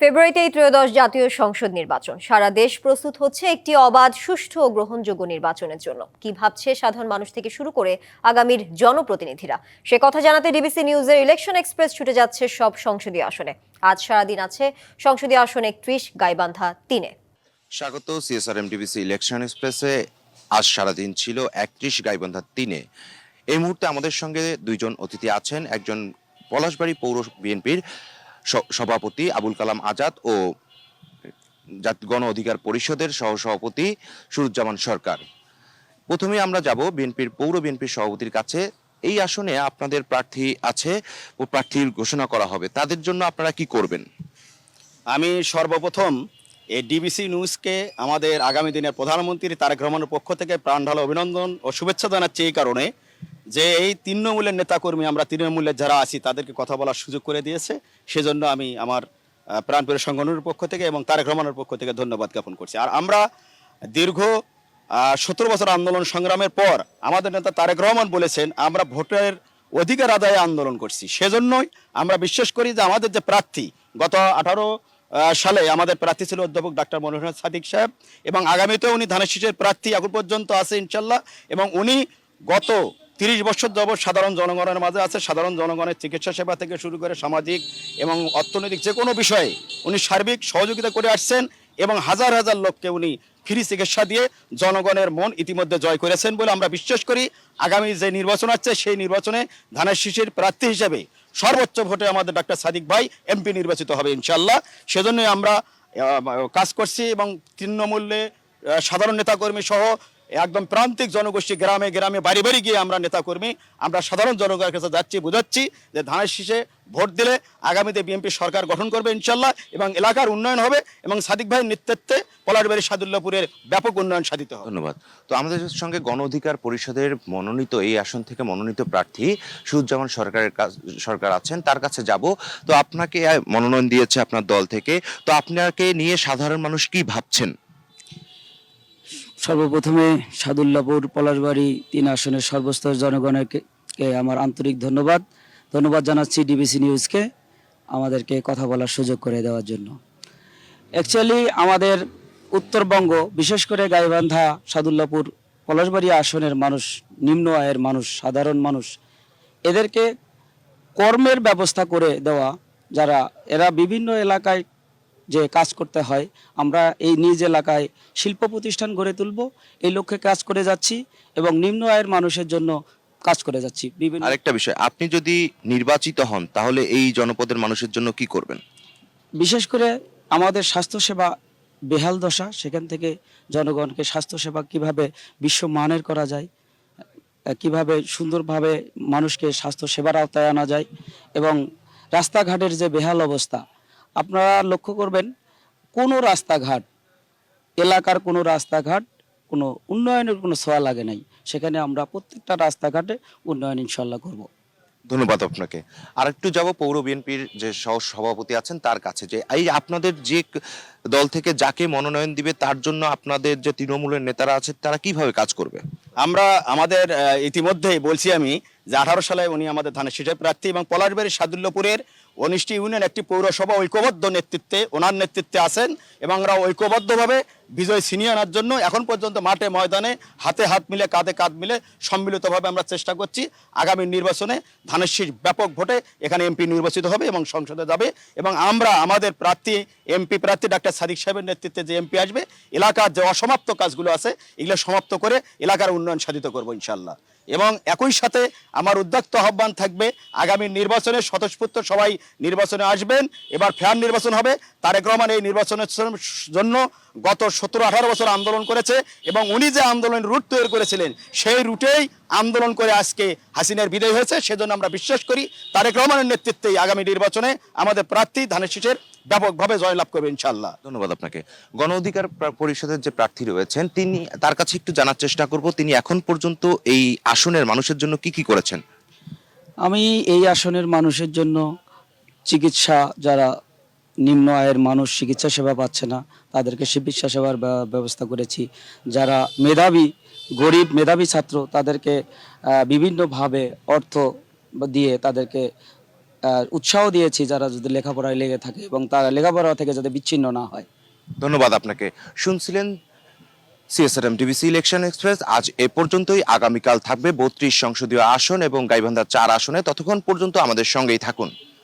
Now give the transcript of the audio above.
ফেব্রুয়ারিতেই ত্রয়োদশ জাতীয় সংসদ নির্বাচন। সারা দেশ প্রস্তুত হচ্ছে একটি অবাধ, সুষ্ঠু ও গ্রহণযোগ্য নির্বাচনের জন্য। কি ভাবছে সাধারণ মানুষ থেকে শুরু করে আগামীর জনপ্রতিনিধিরা? সে কথা জানাতে ডিবিসি নিউজের ইলেকশন এক্সপ্রেস ছুটে যাচ্ছে সব সংসদীয় আসনে। আজ সারাদিন আছে সংসদীয় আসন একত্রিশ, গাইবান্ধা তিনে। স্বাগত, সিএসআরএম ডিবিসি ইলেকশন এক্সপ্রেসে। আজ সারাদিন ছিল একত্রিশ, গাইবান্ধা তিনে। এই মুহূর্তে আমাদের সঙ্গে দুইজন অতিথি আছেন। একজন পলাশবাড়ি পৌর বিএনপির সভাপতি আবুল কালাম আজাদ ও গণ অধিকার পরিষদের সহসভাপতি সুরুজ্জামান সরকার। প্রথমে আমরা যাব বিএনপির, পৌর বিএনপির সভাপতির কাছে। এই আসনে আপনাদের প্রার্থী আছে, ও প্রার্থীর ঘোষণা করা হবে। তাদের জন্য আপনারা কি করবেন? আমি সর্বপ্রথম এই ডিবিসি নিউজকে আমাদের আগামী দিনের প্রধানমন্ত্রী তারেক রহমানের পক্ষ থেকে প্রাণ ঢালো অভিনন্দন ও শুভেচ্ছা জানাচ্ছি এই কারণে। যে এই তৃণমূলের নেতাকর্মী আমরা তৃণমূলের যারা আছি, তাদেরকে কথা বলার সুযোগ করে দিয়েছে। সেজন্য আমি আমার প্রাণপ্রিয় সংগঠনের পক্ষ থেকে এবং তারেক রহমানের পক্ষ থেকে ধন্যবাদ জ্ঞাপন করছি। আর আমরা দীর্ঘ সতেরো বছর আন্দোলন সংগ্রামের পর আমাদের নেতা তারেক রহমান বলেছেন, আমরা ভোটের অধিকার আদায়ে আন্দোলন করছি। সেজন্যই আমরা বিশ্বাস করি যে আমাদের যে প্রার্থী, গত আঠারো সালে আমাদের প্রার্থী ছিল অধ্যাপক ডাক্তার মনোহর সাদিক সাহেব এবং আগামীতেও উনি ধানের শীষের প্রার্থী এখন পর্যন্ত আছে ইনশাল্লাহ এবং উনি গত তিরিশ বছর যাবৎ সাধারণ জনগণের মাঝে আছে। সাধারণ জনগণের চিকিৎসা সেবা থেকে শুরু করে সামাজিক এবং অর্থনৈতিক যে কোনো বিষয়ে উনি সার্বিক সহযোগিতা করে আসছেন এবং হাজার হাজার লোককে উনি ফ্রি চিকিৎসা দিয়ে জনগণের মন ইতিমধ্যে জয় করেছেন বলে আমরা বিশ্বাস করি। আগামী যে নির্বাচন আছে, সেই নির্বাচনে ধানের শিশির প্রার্থী হিসেবে সর্বোচ্চ ভোটে আমাদের ডাক্তার সাদিক ভাই এমপি নির্বাচিত হবে ইনশাল্লাহ সেজন্যই আমরা কাজ করছি এবং তৃণমূল্যে সাধারণ নেতাকর্মী সহ একদম প্রান্তিক জনগোষ্ঠী গ্রামে গ্রামে বাড়ি বাড়ি গিয়ে আমরা নেতাকর্মী, আমরা সাধারণ জনগণের কাছে যাচ্ছি, বুঝাচ্ছি যে ধানের শীষে ভোট দিলে আগামীতে বিএনপি সরকার গঠন করবে ইনশাল্লাহ এবং এলাকার উন্নয়ন হবে এবং সাদিক ভাইয়ের নেতৃত্বে পলাশবাড়ি সাদুল্লাপুরের ব্যাপক উন্নয়ন সাধিত হবে। ধন্যবাদ। তো আমাদের সঙ্গে গণ অধিকার পরিষদের মনোনীত এই আসন থেকে মনোনীত প্রার্থী সুজ্জামান সরকারের কাছ- সরকার আছেন, তার কাছে যাব। তো আপনাকে মনোনয়ন দিয়েছে আপনার দল থেকে। তো আপনাকে নিয়ে সাধারণ মানুষ কি ভাবছেন? সর্বপ্রথমে সাদুল্লাপুর পলাশবাড়ি তিন আসনের সর্বস্তর জনগণকে আমার আন্তরিক ধন্যবাদ। ধন্যবাদ জানাচ্ছি ডিবিসি নিউজকে আমাদেরকে কথা বলার সুযোগ করে দেওয়ার জন্য। অ্যাকচুয়ালি আমাদের উত্তরবঙ্গ, বিশেষ করে গাইবান্ধা, সাদুল্লাপুর, পলাশবাড়ি আসনের মানুষ, নিম্ন আয়ের মানুষ, সাধারণ মানুষ, এদেরকে কর্মের ব্যবস্থা করে দেওয়া, যারা, এরা বিভিন্ন এলাকায় যে কাজ করতে হয় আমরা এই নিজ এলাকায় শিল্প প্রতিষ্ঠান গড়ে তুলব এই লক্ষ্যে কাজ করে যাচ্ছি এবং নিম্ন আয়ের মানুষের জন্য কাজ করে যাচ্ছি। বিভিন্ন আরেকটা বিষয় আপনি যদি নির্বাচিত হন তাহলে এই জনপদের মানুষের জন্য কি করবেন? বিশেষ করে আমাদের স্বাস্থ্যসেবা বেহাল দশা সেখান থেকে জনগণকে স্বাস্থ্যসেবা কীভাবে বিশ্বমানের করা যায় কীভাবে সুন্দরভাবে মানুষকে স্বাস্থ্য সেবার আওতায় আনা যায় এবং রাস্তাঘাটের যে বেহাল অবস্থা আপনারা লক্ষ্য করবেন কোনো রাস্তাঘাট এলাকার কোনো রাস্তাঘাট কোনো উন্নয়নের কোনো ছোঁয়া লাগে নাই। সেখানে আমরা প্রত্যেকটা রাস্তাঘাটে উন্নয়ন ইনশাল্লাহ করব। ধন্যবাদ আপনাকে। আর একটু যাব পৌর বিএনপির যে সহ সভাপতি আছেন তার কাছে। যে এই আপনাদের যে দল থেকে যাকে মনোনয়ন দিবে তার জন্য আপনাদের যে তৃণমূলের নেতারা আছে তারা কীভাবে কাজ করবে? আমরা আমাদের ইতিমধ্যেই বলছি আমি যে আঠারো সালে উনি আমাদের ধানের শীষের প্রার্থী এবং পলাশবাড়ির সাদুল্যপুরের উনিশটি ইউনিয়ন একটি পৌরসভা ঐক্যবদ্ধ নেতৃত্বে, ওনার নেতৃত্বে আছেন এবং আমরা ঐক্যবদ্ধভাবে বিজয় ছিনিয়ে আনার জন্য এখন পর্যন্ত মাঠে, ময়দানে হাতে হাত মিলে, কাঁধে কাঁধ মিলে সম্মিলিতভাবে আমরা চেষ্টা করছি। আগামী নির্বাচনে শীষ ব্যাপক ভোটে এখানে এমপি নির্বাচিত হবে এবং সংসদে যাবে এবং আমরা, আমাদের প্রার্থী, এমপি প্রার্থী ডাক্তার সাদিক সাহেবের নেতৃত্বে যে এমপি আসবে, এলাকার যে অসমাপ্ত কাজগুলো আছে, এগুলো সমাপ্ত করে এলাকার উন্নয়ন সাধিত করব ইনশাল্লাহ এবং একই সাথে আমার উদ্যোক্ত আহ্বান থাকবে, আগামী নির্বাচনে স্বতঃস্ফূর্ত সবাই নির্বাচনে আসবেন। এবার ফ্যান নির্বাচন হবে। তারেক রহমান এই নির্বাচনের জন্য গত সতেরো আঠারো বছর আন্দোলন করেছে এবং উনি যে আন্দোলনের রুট তৈরি করেছিলেন সেই রুটেই আন্দোলন করে আজকে হাসিনার বিদায় হয়েছে। সেজন্য আমরা বিশ্বাস করি তারেক রহমানের নেতৃত্বেই আগামী নির্বাচনে আমাদের প্রার্থী ধানের শীষের ব্যাপকভাবে জয়লাভ করবে ইনশাল্লাহ ধন্যবাদ আপনাকে। গণ অধিকার পরিষদের যে প্রার্থী রয়েছেন তিনি তার কাছে একটু জানার চেষ্টা করব তিনি এখন পর্যন্ত এই আসনের মানুষের জন্য কি কি করেছেন? আমি এই আসনের মানুষের জন্য চিকিৎসা যারা নিম্ন আয়ের মানুষ চিকিৎসা সেবা পাচ্ছে না, তাদেরকে চিকিৎসা সেবার ব্যবস্থা করেছি। যারা মেধাবী, গরিব, মেধাবী ছাত্র, তাদেরকে বিভিন্নভাবে অর্থ দিয়ে তাদেরকে উৎসাহ দিয়েছি যারা যদি লেখাপড়ায় লেগে থাকে এবং তারা লেখাপড়া থেকে যাতে বিচ্ছিন্ন না হয়। ধন্যবাদ আপনাকে। শুনছিলেন সিএসআরএম ডিবিসি ইলেকশন এক্সপ্রেস আজ এ পর্যন্তই। আগামীকাল থাকবে বত্রিশ সংসদীয় আসন এবং গাইবান্ধা চার আসনে। ততক্ষণ পর্যন্ত আমাদের সঙ্গেই থাকুন।